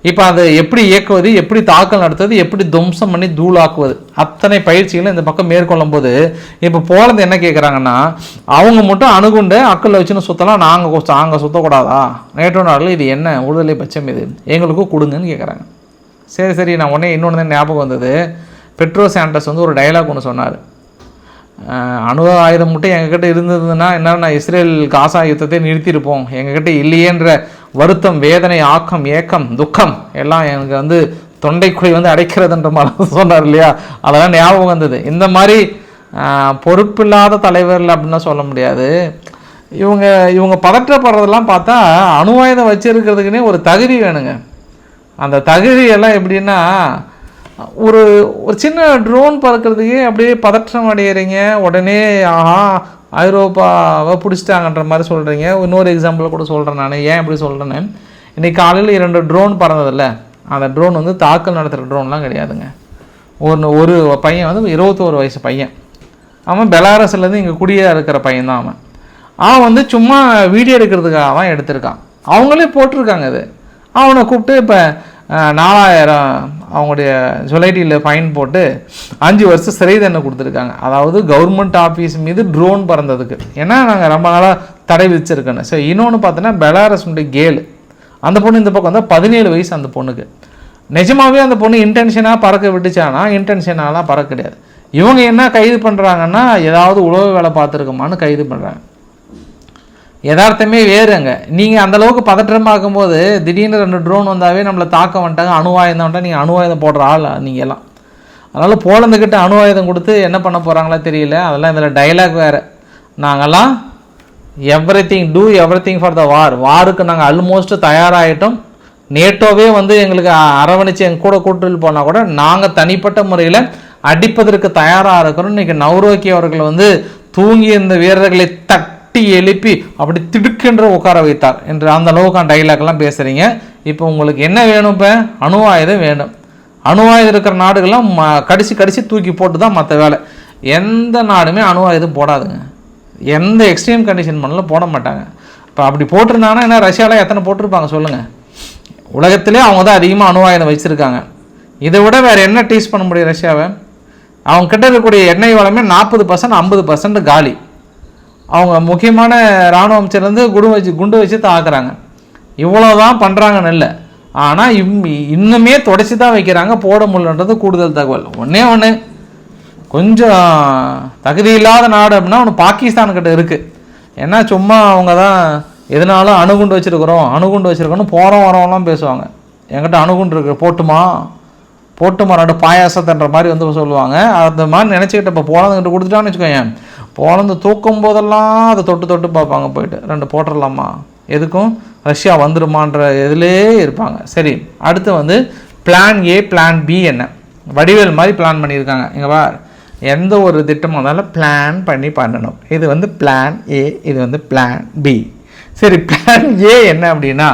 இப்போ அதை எப்படி இயக்குவது எப்படி தாக்கல் நடத்துவது எப்படி துவம்சம் பண்ணி தூளாக்குவது? அத்தனை பயிற்சிகளும் இந்த பக்கம் மேற்கொள்ளும் போது இப்போ போலந்து என்ன கேட்குறாங்கன்னா அவங்க மட்டும் அணுகுண்டு அக்கல்ல வச்சுன்னு சுற்றலாம் நாங்கள் நாங்கள் சுற்றக்கூடாதா நேற்றோ நாளில் இது என்ன? விடுதலை பட்சம் இது. எங்களுக்கும் கொடுங்கன்னு கேட்குறாங்க சரி சரி நான் உடனே இன்னொன்று தான் ஞாபகம் வந்தது. பெட்ரோ சாண்டஸ் வந்து ஒரு டைலாக் ஒன்று சொன்னார். அணு ஆயுதம் மட்டும் எங்ககிட்ட இருந்ததுன்னா என்ன இஸ்ரேல் காசா யுத்தத்தை நிறுத்தியிருப்போம். எங்ககிட்ட இல்லையேன்ற வருத்தம் வேதனை ஆக்கம் ஏக்கம் துக்கம் எல்லாம் எனக்கு வந்து தொண்டைக்குழி வந்து அடைக்கிறதுன்ற மாதிரி சொன்னார் இல்லையா? அதெல்லாம் ஞாபகம் வந்தது. இந்த மாதிரி பொறுப்பில்லாத தலைவர்கள் அப்படின்னா சொல்ல முடியாது. இவங்க இவங்க பதற்றப்படுறதெல்லாம் பார்த்தா அணுவாயுதம் ஆயுதம் வச்சிருக்கிறதுக்குன்னே ஒரு தகுதி வேணுங்க. அந்த தகுதி எல்லாம் எப்படின்னா ஒரு ஒரு சின்ன ட்ரோன் பறக்கிறதுக்கே அப்படியே பதற்றம் அடையிறீங்க. உடனே ஆஹா ஐரோப்பாவை பிடிச்சிட்டாங்கன்ற மாதிரி சொல்கிறீங்க இன்னொரு எக்ஸாம்பிள் கூட சொல்கிறேன் நான். ஏன் இப்படி சொல்கிறேன்னு இன்றைக்கி காலையில் இரண்டு ட்ரோன் பறந்ததில்ல. அந்த ட்ரோன் வந்து தாக்கல் நடத்துகிற ட்ரோன்லாம் கிடையாதுங்க. ஒரு ஒரு பையன் வந்து இருபத்தோரு வயசு பையன். அவன் பெலாரஸ்லேருந்து இங்கே குடியாக இருக்கிற பையன் தான் அவன். அவன் வந்து சும்மா வீடியோ எடுக்கிறதுக்காக தான் எடுத்திருக்கான். அவங்களே போட்டிருக்காங்க அது அவனை கூப்பிட்டு இப்போ நாலாயிரம் அவங்களுடைய சொசைட்டியில் ஃபைன் போட்டு அஞ்சு வருஷம் சிறை தண்டனை கொடுத்துருக்காங்க. அதாவது கவர்மெண்ட் ஆஃபீஸ் மீது ட்ரோன் பறந்ததுக்கு. ஏன்னா நாங்கள் ரொம்ப நாளாக தடை விதிச்சிருக்கோன்னு ஸோ இன்னொன்று பார்த்தோன்னா பெலாரஸ்னுடைய கேலு அந்த பொண்ணு இந்த பக்கம் வந்தால் பதினேழு வயசு அந்த பொண்ணுக்கு. நிஜமாகவே அந்த பொண்ணு இன்டென்ஷனாக பறக்க விட்டுச்சானா? இன்டென்ஷனாலாம் பறக்க கிடையாது. இவங்க என்ன கைது பண்ணுறாங்கன்னா ஏதாவது உழவு வேலை பார்த்துருக்கோமான்னு கைது பண்ணுறாங்க யதார்த்தமே வேறுங்க. நீங்கள் அந்தளவுக்கு பதற்றமாக்கும் போது திடீர்னு ரெண்டு ட்ரோன் வந்தாவே நம்மளை தாக்க வந்துட்டாங்க. அணுவாயுதம் வந்துட்டால் நீங்கள் அணுவாயுதம் போடுற ஆள் நீங்கள் எல்லாம் அதனால் போலந்துக்கிட்ட அணுவாயுதம் கொடுத்து என்ன பண்ண போகிறாங்களா தெரியல. அதெல்லாம் இதில் டைலாக் வேறு. நாங்கள்லாம் everything do everything for the war வாருக்கு நாங்கள் ஆல்மோஸ்ட் தயாராகிட்டோம் நேட்டோவே வந்து எங்களுக்கு அரவணைச்சு எங்கள் கூட கூட்டில் போனால் கூட நாங்கள் தனிப்பட்ட முறையில் அடிப்பதற்கு தயாராக இருக்கிறோம். இன்றைக்கி நவ்ரோக்கி அவர்கள் வந்து தூங்கி இருந்த வீரர்களை தக் தட்டி எழுப்பி அப்படி திடுக்கென்று உட்கார வைத்தார் என்று அந்த அளவுக்கான டைலாக்லாம் பேசுகிறீங்க இப்போ உங்களுக்கு என்ன வேணும் இப்போ? அணுவாயுதம் வேணும். அணுவாயுதம் இருக்கிற நாடுகள்லாம் ம கடிச்சு கடிச்சு தூக்கி போட்டு தான் மற்ற வேலை. எந்த நாடுமே அணுவாயுதம் போடாதுங்க. எந்த எக்ஸ்ட்ரீம் கண்டிஷன் பண்ணலாம் போட மாட்டாங்க. இப்போ அப்படி போட்டிருந்தாங்கன்னா என்ன ரஷ்யாவில் எத்தனை போட்டிருப்பாங்க சொல்லுங்கள் உலகத்திலே அவங்க தான் அதிகமாக அணுவாயுதம் வச்சுருக்காங்க. இதை விட வேறு என்ன டீஸ் பண்ண முடியும் ரஷ்யாவை? அவங்க கிட்ட இருக்கக்கூடிய எண்ணெய் வளமே நாற்பது பர்சன்ட் ஐம்பது பர்சன்ட் காலி. அவங்க முக்கியமான இராணுவ அமைச்சர்லேருந்து குண்டு வச்சு குண்டு வச்சு தாக்குறாங்க இவ்வளோ தான் பண்ணுறாங்கன்னு இல்லை. ஆனால் இம் இன்னுமே தொடச்சி தான் வைக்கிறாங்க. போட முடியலன்றது கூடுதல் தகவல். ஒன்றே ஒன்று கொஞ்சம் தகுதி இல்லாத நாடு அப்படின்னா ஒன்று பாகிஸ்தான் கிட்ட இருக்குது ஏன்னா சும்மா அவங்க தான் எதனாலும் அணுகுண்டு வச்சுருக்குறோம் அணுகுண்டு வச்சுருக்கோன்னு போகிறோம் வரோம்லாம் பேசுவாங்க. என்கிட்ட அணுகுண்டு இருக்கு. போட்டுமா? போட்டுமா ரெண்டு பாயாசத்தன்ற மாதிரி வந்து சொல்லுவாங்க. அந்த மாதிரி நினச்சிக்கிட்டு இப்போ போனதுங்கிட்ட கொடுத்துட்டான்னு வச்சுக்கோங்க குழந்த தூக்கும் போதெல்லாம் அதை தொட்டு தொட்டு பார்ப்பாங்க போயிட்டு. ரெண்டு போட்டுடலாமா எதுக்கும்? ரஷ்யா வந்துடுமான்ற இதிலே இருப்பாங்க. சரி அடுத்து வந்து பிளான் ஏ பிளான் பி என்ன? வடிவேல் மாதிரி பிளான் பண்ணியிருக்காங்க. இங்கே வா எந்த ஒரு திட்டமாக இருந்தாலும் பிளான் பண்ணி பண்ணணும். இது வந்து பிளான் ஏ இது வந்து பிளான் பி சரி பிளான் ஏ என்ன அப்படின்னா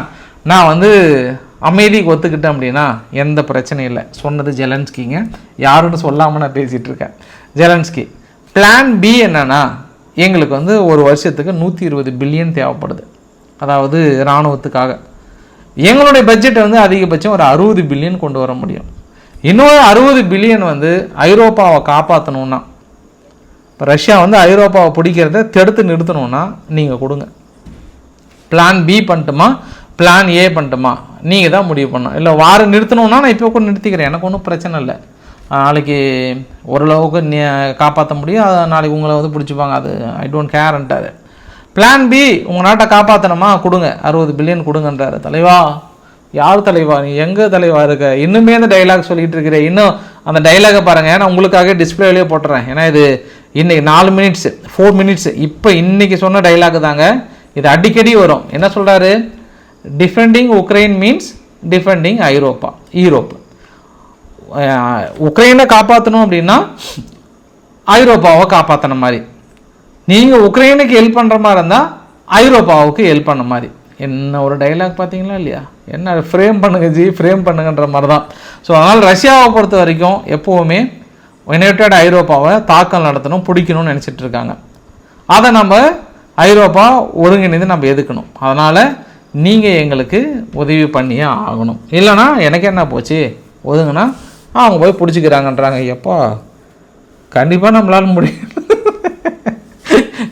நான் வந்து அமைதிக்கு ஒத்துக்கிட்டேன் அப்படின்னா எந்த பிரச்சனையும் இல்லை. சொன்னது ஜெலன்ஸ்கிங்க. யாருன்னு சொல்லாமல் நான் பேசிகிட்டு இருக்கேன். ஜெலன்ஸ்கி. பிளான் பி என்னன்னா எங்களுக்கு வந்து ஒரு வருஷத்துக்கு நூற்றி இருபது பில்லியன் தேவைப்படுது. அதாவது இராணுவத்துக்காக. எங்களுடைய பட்ஜெட்டை வந்து அதிகபட்சம் ஒரு அறுபது பில்லியன் கொண்டு வர முடியும். இன்னொரு அறுபது பில்லியன் வந்து ஐரோப்பாவை காப்பாற்றணுன்னா இப்போ ரஷ்யா வந்து ஐரோப்பாவை பிடிக்கிறத தடுத்து நிறுத்தணும்னா நீங்கள் கொடுங்க. பிளான் பி பண்ணட்டுமா பிளான் ஏ பண்ணட்டுமா நீங்கள் தான் முடிவு பண்ணணும். இல்லை வாரம் நிறுத்தணும்னா நான் இப்போ கூட நிறுத்திக்கிறேன். எனக்கு ஒன்றும் பிரச்சனை இல்லை. நாளைக்கு ஓரளவுக்கு நீ காப்பாற்ற முடியும். நாளைக்கு உங்களை வந்து பிடிச்சிப்பாங்க. அது ஐ டோன்ட் கேர்ன்ட்டார் பிளான் பி உங்கள் நாட்டை காப்பாற்றணுமா கொடுங்க. அறுபது பில்லியன் கொடுங்கன்றாரு. தலைவா யார் தலைவா? நீ எங்கே தலைவா இருக்க? இன்னுமே அந்த டைலாக் சொல்லிகிட்டு இருக்கிற. இன்னும் அந்த டைலாகை பாருங்கள் நான் உங்களுக்காக டிஸ்பிளேலேயே போட்டுறேன். ஏன்னா இது இன்றைக்கி நாலு மினிட்ஸு ஃபோர் மினிட்ஸு இப்போ இன்றைக்கி சொன்ன டைலாக் தாங்க. இது அடிக்கடி வரும். என்ன சொல்கிறாரு defending Ukraine means defending Europe Europe உக்ரைனை காப்பாற்றணும் அப்படின்னா ஐரோப்பாவை காப்பாற்றின மாதிரி. நீங்கள் உக்ரைனுக்கு ஹெல்ப் பண்ணுற மாதிரி இருந்தால் ஐரோப்பாவுக்கு ஹெல்ப் பண்ண மாதிரி. என்ன ஒரு டைலாக் பார்த்தீங்களா இல்லையா? என்ன ஃப்ரேம் பண்ணுங்க ஜி ஃப்ரேம் பண்ணுங்கன்ற மாதிரி தான் ஸோ அதனால் ரஷ்யாவை பொறுத்த வரைக்கும் எப்போவுமே யுனைடெட் ஐரோப்பாவை தாக்கல் நடத்தணும் பிடிக்கணும்னு நினச்சிட்டு இருக்காங்க. அதை நம்ம ஐரோப்பா ஒருங்கிணைந்து நம்ம எதுக்கணும் அதனால் நீங்கள் எங்களுக்கு உதவி பண்ணியே ஆகணும். இல்லைன்னா எனக்கு என்ன போச்சு? ஒதுங்கன்னா அவங்க போய் பிடிச்சிக்கிறாங்கன்றாங்க. எப்பா கண்டிப்பாக நம்மளால முடியும்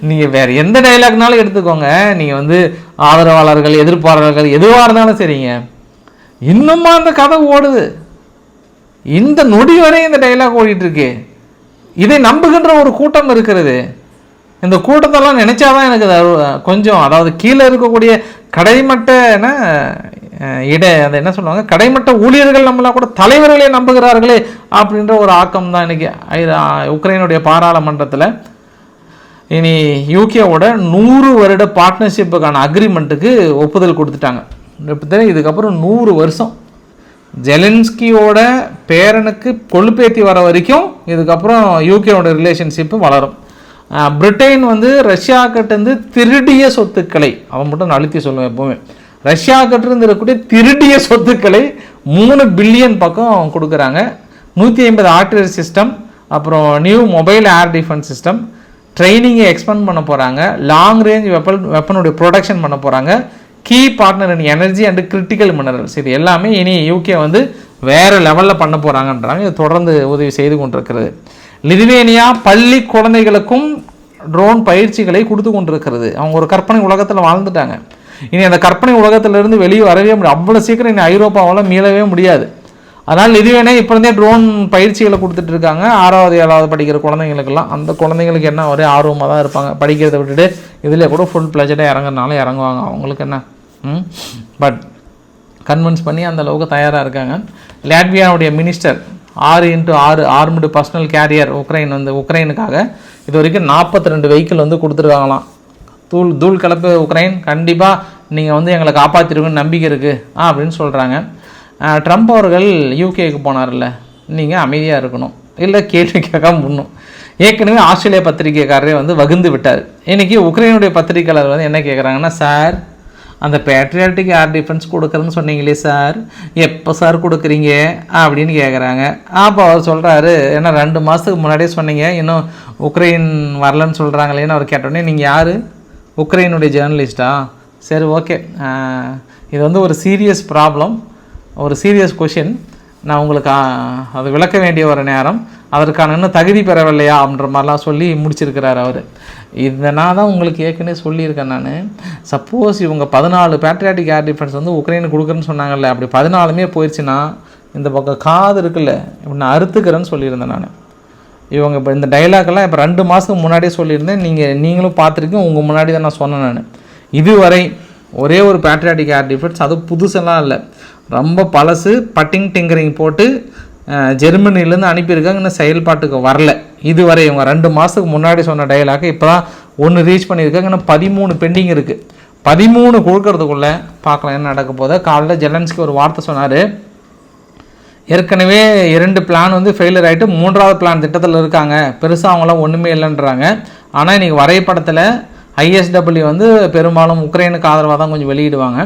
நீங்கள் வேறு எந்த டைலாக்னாலும் எடுத்துக்கோங்க. நீங்கள் வந்து ஆதரவாளர்கள் எதிர்ப்பாளர்கள் எதுவாக இருந்தாலும் சரிங்க. இன்னுமா அந்த கதை ஓடுது. இந்த நொடி வரை இந்த டைலாக் ஓடிட்டுருக்கு. இதை நம்புகின்ற ஒரு கூட்டம் இருக்கிறது. இந்த கூட்டத்தெல்லாம் நினச்சாதான் எனக்கு கொஞ்சம் அதாவது கீழே இருக்கக்கூடிய கடைமட்ட என்ன இட அதை என்ன சொல்லுவாங்க? கடைமட்ட ஊழியர்கள் நம்மளாம் கூட தலைவர்களே நம்புகிறார்களே அப்படின்ற ஒரு ஆக்கம் தான் இன்னைக்கு உக்ரைனுடைய பாராளுமன்றத்தில். இனி யூகேவோட நூறு வருட பார்ட்னர்ஷிப்புக்கான அக்ரிமெண்ட்டுக்கு ஒப்புதல் கொடுத்துட்டாங்க. இப்போ இதுக்கப்புறம் நூறு வருஷம். ஜெலன்ஸ்கியோட பேரனுக்கு கொழுப்பேத்தி வர வரைக்கும் இதுக்கப்புறம் யூகேவோட ரிலேஷன்ஷிப்பு வளரும். பிரிட்டன் வந்து ரஷ்யா கிட்டேருந்து திருடிய சொத்துக்களை அவன் மட்டும் நான் அழுத்தி சொல்லுவேன் எப்போவுமே. ரஷ்யா இருக்கக்கூடிய திருடிய சொத்துக்களை மூணு பில்லியன் பக்கம் கொடுக்குறாங்க. நூற்றி ஐம்பது ஆர்டிலரி சிஸ்டம் அப்புறம் new mobile air defence system ட்ரைனிங்கை expand பண்ண போகிறாங்க லாங் ரேஞ்ச் வெப்பன் வெப்பனுடைய ப்ரொடக்ஷன் பண்ண போகிறாங்க key partner in energy and critical minerals இது எல்லாமே இனி யூகே வந்து வேறு லெவலில் பண்ண போகிறாங்கன்றாங்க இது தொடர்ந்து உதவி செய்து கொண்டிருக்கிறது. லிதுவேனியா பள்ளி குழந்தைகளுக்கும் ட்ரோன் பயிற்சிகளை கொடுத்து கொண்டிருக்கிறது. அவங்க ஒரு கற்பனை உலகத்தில் வாழ்ந்துட்டாங்க. இனி அந்த கற்பனை உலகத்திலிருந்து வெளியே வரவே முடியும் அவ்வளோ சீக்கிரம் இனி ஐரோப்பாவால் மீளவே முடியாது. அதனால் லிதுவேனே இப்போ இருந்தே ட்ரோன் பயிற்சிகளை கொடுத்துட்டு இருக்காங்க. ஆறாவது ஏழாவது படிக்கிற குழந்தைங்களுக்கெல்லாம் அந்த குழந்தைங்களுக்கு என்ன ஒரே ஆர்வமாக தான் இருப்பாங்க. படிக்கிறத விட்டுட்டு இதில் கூட ஃபுல் பிளஜடாக இறங்குறனால இறங்குவாங்க. அவங்களுக்கு என்ன? ம்? பட் கன்வின்ஸ் பண்ணி அந்த அளவுக்கு தயாராக இருக்காங்க. லாட்வியாவுடைய மினிஸ்டர் ஆறு இன்ட்டு ஆறு ஆர்முடு பர்சனல் கேரியர் உக்ரைன் வந்து உக்ரைனுக்காக இது வரைக்கும் நாற்பத்தி ரெண்டு வெஹிக்கிள் வந்து கொடுத்துருக்காங்களாம். தூள் தூள் கலப்பு உக்ரைன் கண்டிப்பாக நீங்கள் வந்து எங்களை காப்பாற்றிருக்குன்னு நம்பிக்கை இருக்குது ஆ அப்படின்னு சொல்கிறாங்க ட்ரம்ப் அவர்கள் யூகேக்கு போனார்ல நீங்கள் அமைதியாக இருக்கணும். இல்லை கேள்வி கேட்காம முன்னும் ஏற்கனவே ஆஸ்திரேலியா பத்திரிகைக்காரரே வந்து வகுந்து விட்டார். இன்றைக்கி உக்ரைனுடைய பத்திரிகையாளர் வந்து என்ன கேட்குறாங்கன்னா சார் அந்த பேட்ரியாட்டிக் ஏர் டிஃபென்ஸ் கொடுக்குறேன்னு சொன்னீங்களே சார் எப்போ சார் கொடுக்குறீங்க? அப்படின்னு கேட்குறாங்க அப்போ அவர் சொல்கிறாரு ஏன்னா ரெண்டு மாதத்துக்கு முன்னாடியே சொன்னீங்க இன்னும் உக்ரைன் வரலன்னு சொல்கிறாங்களேன்னு அவர் கேட்டோடனே நீங்கள் யார்? உக்ரைனுடைய ஜேர்னலிஸ்டா சரி ஓகே இது வந்து ஒரு சீரியஸ் ப்ராப்ளம் ஒரு சீரியஸ் கொஷின் நான் உங்களுக்கு அது விளக்க வேண்டிய ஒரு நேரம். அதற்கான இன்னும் தகுதி பெறவில்லையா அப்படின்ற மாதிரிலாம் சொல்லி முடிச்சிருக்கிறார் அவர். இதை நான் தான் உங்களுக்கு ஏற்கனவே சொல்லியிருக்கேன் நான். சப்போஸ் இவங்க பதினாலு பேட்ரியாட்டிக் ஏர் டிஃபென்ஸ் வந்து உக்ரைனுக்கு கொடுக்குறேன்னு சொன்னாங்கல்ல அப்படி பதினாலுமே போயிடுச்சுன்னா இந்த பக்கம் காது இருக்குல்ல இப்படி நான் அறுத்துக்கிறேன்னு சொல்லியிருந்தேன் நான். இவங்க இப்போ இந்த டைலாக்கெல்லாம் இப்போ ரெண்டு மாதத்துக்கு முன்னாடியே சொல்லியிருந்தேன். நீங்கள் நீங்களும் பார்த்துருக்கீங்க. உங்கள் முன்னாடி தான் நான் சொன்னேன் நான். இதுவரை ஒரே ஒரு பேட்ரியாட்டிக் ஏர் டிஃபென்ஸ் அது புதுசெல்லாம் இல்லை. ரொம்ப பழசு பட்டிங் டிங்கரிங் போட்டு ஜெர்மனிலேருந்து அனுப்பியிருக்காங்க. இன்னும் செயல்பாட்டுக்கு வரல. இதுவரை இவங்க ரெண்டு மாதத்துக்கு முன்னாடி சொன்ன டைலாக்கு இப்போ தான் ஒன்று ரீச் பண்ணியிருக்காங்க. இன்னும் பதிமூணு பெண்டிங் இருக்குது பதிமூணு கொடுக்கறதுக்குள்ளே பார்க்கலாம் என்ன நடக்க போதோ காலைல ஜெலன்ஸ்க்கு ஒரு வார்த்தை சொன்னார். ஏற்கனவே இரண்டு பிளான் வந்து ஃபெயிலியர் ஆகிட்டு மூன்றாவது பிளான் திட்டத்தில் இருக்காங்க. பெருசாக அவங்களாம் ஒன்றுமே இல்லைன்றாங்க. ஆனால் இன்றைக்கி வரைபடத்தில் ஐஎஸ்டபிள்யூ வந்து பெரும்பாலும் உக்ரைனுக்கு ஆதரவாக தான் கொஞ்சம் வெளியிடுவாங்க.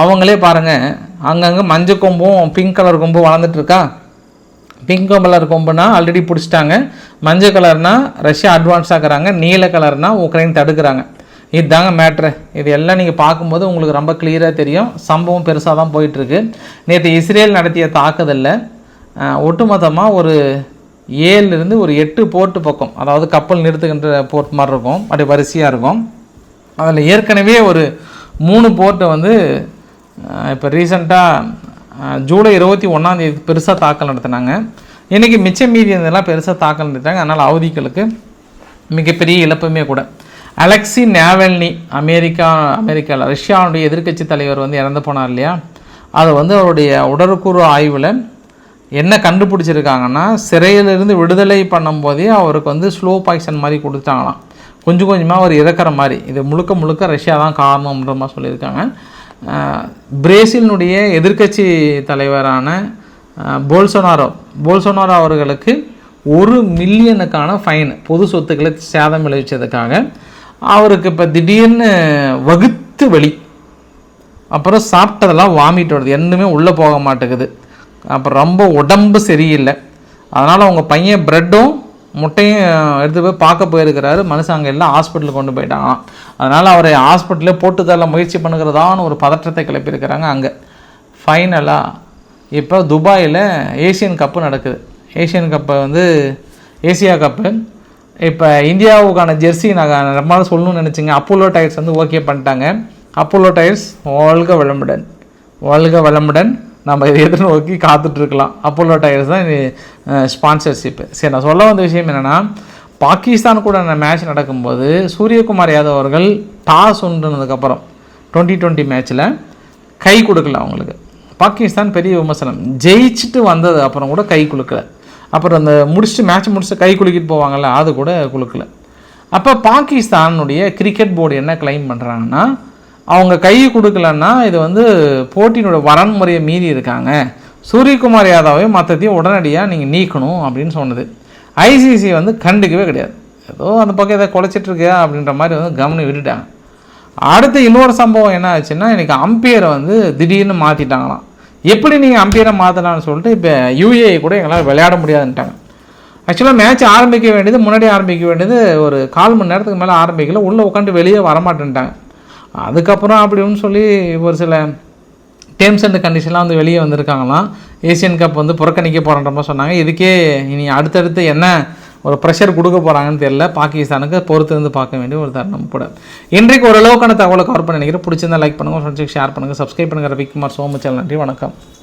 அவங்களே பாருங்கள் அங்கங்கே மஞ்சள் கொம்பும் பிங்க் கலர் கொம்பும் வளர்ந்துட்டுருக்கா பிங்க் கலர் கொம்புனா ஆல்ரெடி பிடிச்சிட்டாங்க. மஞ்சள் கலர்னால் ரஷ்யா அட்வான்ஸ் ஆக்குறாங்க. நீல கலர்னால் உக்ரைன் தடுக்கிறாங்க. இதுதாங்க மேட்ரு. இது எல்லாம் நீங்கள் பார்க்கும்போது உங்களுக்கு ரொம்ப கிளியராக தெரியும். சம்பவம் பெருசாக தான் போயிட்டுருக்கு. நேற்று இஸ்ரேல் நடத்திய தாக்குதலில் ஒட்டுமொத்தமாக ஒரு ஏழுலேருந்து ஒரு எட்டு போர்ட்டு பக்கம் அதாவது கப்பல் நிறுத்துகின்ற போர்ட் மாதிரி இருக்கும் அப்படி வரிசையாக இருக்கும். அதில் ஏற்கனவே ஒரு மூணு போர்ட்டை வந்து இப்போ ரீசெண்டாக ஜூலை இருபத்தி ஒன்றாந்தேதி பெருசாக தாக்கல் நடத்தினாங்க. இன்றைக்கி மிச்சம் மீதி இதெல்லாம் பெருசாக தாக்கல் நடத்தினாங்க அதனால் அவதிகளுக்கு மிகப்பெரிய இழப்புமே கூட. அலெக்சி நேவல்னி அமெரிக்கா அமெரிக்காவில் ரஷ்யாவுடைய எதிர்க்கட்சி தலைவர் வந்து இறந்து போனார் இல்லையா? அதை வந்து அவருடைய உடற்கூறு ஆய்வில் என்ன கண்டுபிடிச்சிருக்காங்கன்னா சிறையிலிருந்து விடுதலை பண்ணும்போதே அவருக்கு வந்து ஸ்லோ பாய்சன் மாதிரி கொடுத்தாங்களாம். கொஞ்சம் கொஞ்சமாக அவர் இறக்குற மாதிரி. இது முழுக்க முழுக்க ரஷ்யா தான் காரணம்ன்ற மாதிரி சொல்லியிருக்காங்க. பிரேசிலினுடைய எதிர்க்கட்சி தலைவரான போல்சோனாரோ போல்சோனாரோ அவர்களுக்கு ஒரு மில்லியனுக்கான ஃபைன் பொது சொத்துக்களை சேதம் விளைவிச்சதுக்காக அவருக்கு இப்போ திடீர்னு வகுத்து வலி. அப்புறம் சாப்பிட்டதெல்லாம் வாமிட் வருது. என்னமே உள்ளே போக மாட்டேங்குது. அப்புறம் ரொம்ப உடம்பு சரியில்லை. அதனால் அவங்க பையன் ப்ரெட்டும் முட்டையும் எடுத்து போய் பார்க்க போயிருக்கிறாரு. மனுஷன் அங்கே எல்லாம் ஹாஸ்பிட்டலுக்கு கொண்டு போயிட்டாங்களாம். அதனால் அவரை ஹாஸ்பிட்டலே போட்டு தள்ள முயற்சி பண்ணுகிறதான்னு ஒரு பதற்றத்தை கிளப்பியிருக்கிறாங்க அங்கே. ஃபைனலாக இப்போ துபாயில் ஏசியன் கப்பு நடக்குது. ஏசியன் கப்பை வந்து ஏசியா கப்பு இப்போ இந்தியாவுக்கான ஜெர்சி நான் ரொம்ப நாள் சொல்லணும்னு நினச்சிங்க. அப்போலோ டயர்ஸ் வந்து ஓகே பண்ணிட்டாங்க. அப்போலோ டயர்ஸ் வாழ்க வளமுடன். வாழ்க வளமுடன். நம்ம இதை எதிர்நோக்கி காத்துட்ருக்கலாம் அப்போலோ டயர்ஸ் தான் ஸ்பான்சர்ஷிப்பு சரி நான் சொல்ல வந்த விஷயம் என்னென்னா பாகிஸ்தான் கூட மேட்ச் நடக்கும்போது சூரியகுமார் யாதவ் அவர்கள் டாஸ் ஒன்றுனதுக்கப்புறம் டுவெண்ட்டி டுவெண்ட்டி மேட்ச்சில் கை கொடுக்கல அவங்களுக்கு. பாகிஸ்தான் பெரிய விமர்சனம். ஜெயிச்சுட்டு வந்தது அப்புறம் கூட கை கொடுக்கல. அப்புறம் அந்த முடிச்சுட்டு மேட்ச் முடிச்சுட்டு கை குலுக்கிட்டு போவாங்கள்ல அது கூட குலுக்கல. அப்போ பாகிஸ்தானுடைய கிரிக்கெட் போர்டு என்ன கிளைம் பண்ணுறாங்கன்னா அவங்க கை கொடுக்கலன்னா இது வந்து போட்டியினோட வரன்முறையை மீறி இருக்காங்க. சூரியகுமார் யாதவையும் மற்றத்தையும் உடனடியாக நீங்கள் நீக்கணும் அப்படின்னு சொன்னது. ஐசிசி வந்து கண்டுக்கவே கிடையாது. ஏதோ அந்த பக்கம் ஏதோ குலைச்சிட்ருக்கியா அப்படின்ற மாதிரி வந்து கவனம் விட்டுட்டாங்க. அடுத்து இன்னொரு சம்பவம் என்ன ஆச்சுன்னா இன்னைக்கு அம்பையரை வந்து திடீர்னு மாற்றிட்டாங்களாம் எப்படி நீங்கள் அம்பையரை மாற்றலாம்னு சொல்லிட்டு இப்போ யூஏஐ கூட எங்களால் விளையாட முடியாதுன்ட்டாங்க. ஆக்சுவலாக மேட்ச் ஆரம்பிக்க வேண்டியது முன்னாடி ஆரம்பிக்க வேண்டியது ஒரு கால் மணி நேரத்துக்கு மேலே ஆரம்பிக்கல உள்ளே உட்காந்து வெளியே வரமாட்டேன்ட்டாங்க. அதுக்கப்புறம் அப்படின்னு சொல்லி ஒரு சில டேர்ம்ஸ் அண்ட் கண்டிஷன்லாம் வந்து வெளியே வந்திருக்காங்களாம். ஏசியன் கப் வந்து புறக்கணிக்க போகிறன்ற மாதிரி சொன்னாங்க. இதுக்கே இனி அடுத்தடுத்து என்ன ஒரு ப்ரெஷர் கொடுக்க போகிறாங்கன்னு தெரியல. பாகிஸ்தானுக்கு பொறுத்திருந்து பார்க்க வேண்டிய ஒரு தருணம் கூட. இன்றைக்கு ஓரளவுக்கான தகவலை கவர் பண்ண நினைக்கிறேன். பிடிச்சிருந்தா லைக் பண்ணுங்கள் ஃப்ரெண்ட்ஸுக்கு ஷேர் பண்ணுங்கள் சப்ஸ்கிரைப் பண்ணுங்கள் ரவிக்குமார் சோமச்சல் நன்றி வணக்கம்.